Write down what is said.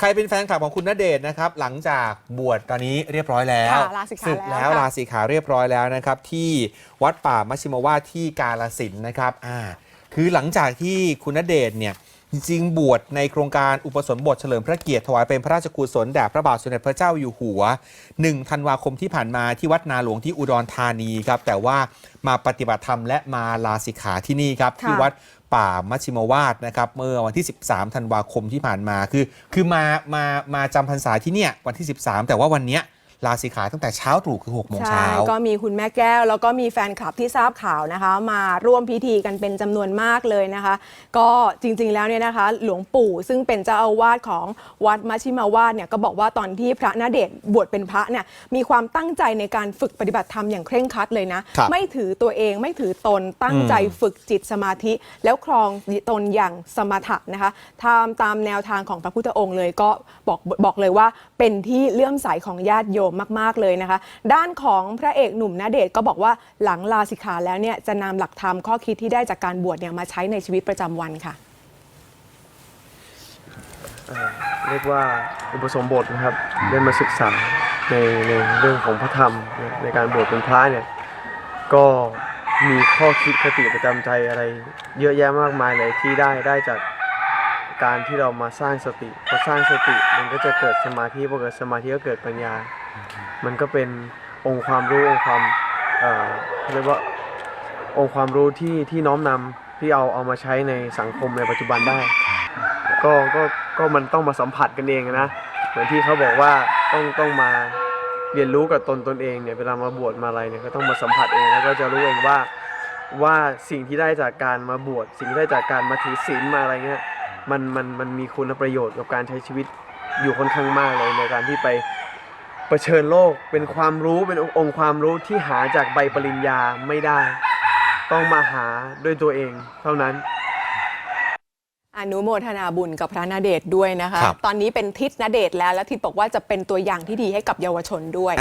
ใครเป็นแฟนคลับของคุณณเดชน์นะครับ หลังจากบวชตอนนี้เรียบร้อยแล้วค่ะลาสิกขาศึกแล้แล้ววค่ะ ลาสิกขาเรียบร้อยแล้วนะครับ ที่วัดป่ามัชชิมวาสที่กาลสินธุ์นะครับอ่าคือหลังจากที่คุณณเดชน์เนี่ย จริงๆบวชในโครงการอุปสมบทเฉลิมพระเกียรติถวายเป็นพระราชกุศลแด่พระบาทสมเด็จพระเจ้าอยู่หัว1ธันวาคมที่ผ่านมาที่วัดนาหลวงที่อุดรธานีครับแต่ว่ามาปฏิบัติธรรมและมาลาสิกขาที่นี่ครับที่ค่ะวัดป่ามัชชิมวาสนะครับเมื่อวันที่ 13 ธันวาคมที่ผ่านมาคือ คือมามามาจำพรรษาที่เนี่ยวันที่ 13 แต่ว่าวันเนี้ย ลาสิกขาตั้งแต่เช้าตรู่คือ6โมงใช่เช้าก็มีคุณแม่แก้ว แล้วก็มีแฟนคลับที่ทราบข่าวนะคะ มาร่วมพิธีกันเป็นจำนวนมากเลยนะคะ ก็จริงๆแล้วเนี่ยนะคะ หลวงปู่ซึ่งเป็นเจ้าอาวาสของวัดมัชชิมาวาสเนี่ยก็บอกว่าตอนที่พระณเดชน์บวชเป็นพระเนี่ยมีความตั้งใจในการฝึกปฏิบัติธรรมอย่างเคร่งครัดเลยนะ ครับไม่ถือตัวเองไม่ถือตนตั้งใจฝึกจิตสมาธิ แล้วครองตนอย่างสมถะนะคะทำตามแนวทางของพระพุทธองค์เลยก็บอกบอกเลยว่าเป็นที่เลื่อมใสของญาติโยมมากๆเลยนะคะ ด้านของพระเอกหนุ่มณเดชน์ก็บอกว่าหลังลาสิกขาแล้วเนี่ยจะนำหลักธรรมข้อคิดที่ได้จากการบวชเนี่ยมาใช้ในชีวิตประจำวันค่ะ เอ่อเรียกว่าอุปสมบทนะครับได้มาศึกษาในในเรื่องของพระธรรมนะในการบวชเป็นพระเนี่ยก็มีข้อคิดคติประจำใจอะไร เยอะแยะมากมายเลยที่ได้ได้จาก การที่เรามาสร้างสติพอสร้างสติมันก็จะเกิดสมาธิพอเกิดสมาธิก็เกิดปัญญา มันก็เป็นองค์ความรู้องค์ความเอ่อเรียกว่าองค์ความรู้ที่ที่น้อมนำที่เอาเอามาใช้ในสังคมในปัจจุบันได้ ก็ก็ก็มันต้องมาสัมผัสกันเองนะเหมือนที่เขาบอกว่าต้องต้องมาเรียนรู้กับตนตนเองเนี่ยเวลามาบวชมาอะไรเนี่ยก็ต้องมาสัมผัสเองแล้วก็จะรู้เองว่าว่าสิ่งที่ได้จากการมาบวชสิ่งที่ได้จากการมาถือศีลมาอะไรเงี้ย มันมันมันมีคุณประโยชน์กับการใช้ชีวิตอยู่ค่อนข้างมากเลยในการที่ไปเผชิญโลกเป็นความรู้เป็นองค์ความรู้ที่หาจากใบปริญญาไม่ได้ ต้องมาหาด้วยตัวเองเท่านั้นอนุโมทนาบุญกับพระณเดชน์ด้วยนะคะครับตอนนี้เป็นทิศณเดชน์แล้ว และทิศบอกว่าจะเป็นตัวอย่างที่ดีให้กับเยาวชนด้วย